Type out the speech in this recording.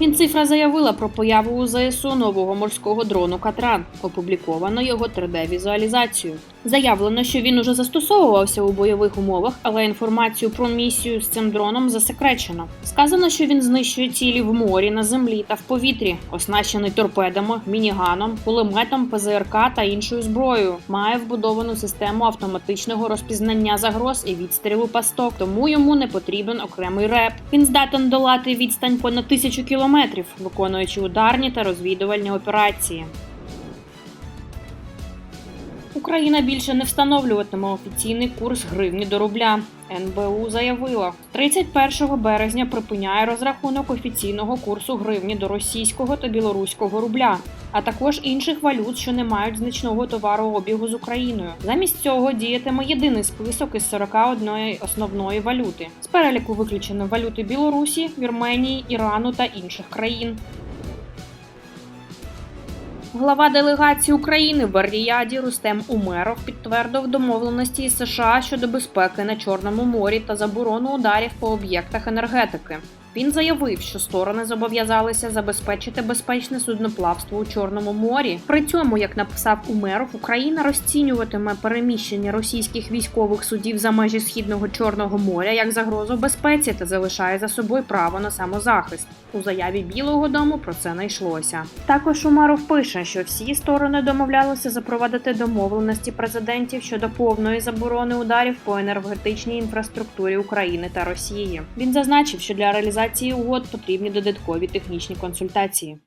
Мінцифра заявила про появу у ЗСУ нового морського дрону Катран. Опубліковано його 3D-візуалізацію. Заявлено, що він уже застосовувався у бойових умовах, але інформацію про місію з цим дроном засекречено. Сказано, що він знищує цілі в морі, на землі та в повітрі, оснащений торпедами, мініганом, кулеметом, ПЗРК та іншою зброєю. Має вбудовану систему автоматичного розпізнання загроз і відстрілу пасток, тому йому не потрібен окремий реп. Він здатен долати відстань понад тисячу кілометрів, виконуючи ударні та розвідувальні операції. Україна більше не встановлюватиме офіційний курс гривні до рубля. НБУ заявила, 31 березня припиняє розрахунок офіційного курсу гривні до російського та білоруського рубля, а також інших валют, що не мають значного товарообігу з Україною. Замість цього діятиме єдиний список із 41 основної валюти. З переліку виключено валюти Білорусі, Вірменії, Ірану та інших країн. Глава делегації України в Ріяді Рустем Умеров підтвердив домовленості із США щодо безпеки на Чорному морі та заборону ударів по об'єктах енергетики. Він заявив, що сторони зобов'язалися забезпечити безпечне судноплавство у Чорному морі. При цьому, як написав Умеров, Україна розцінюватиме переміщення російських військових судів за межі східного Чорного моря як загрозу безпеці та залишає за собою право на самозахист. У заяві Білого Дому про це не йшлося. Також Умаров пише, що всі сторони домовлялися запровадити домовленості президентів щодо повної заборони ударів по енергетичній інфраструктурі України та Росії. Він зазначив, що для реалізації угод потрібні додаткові технічні консультації.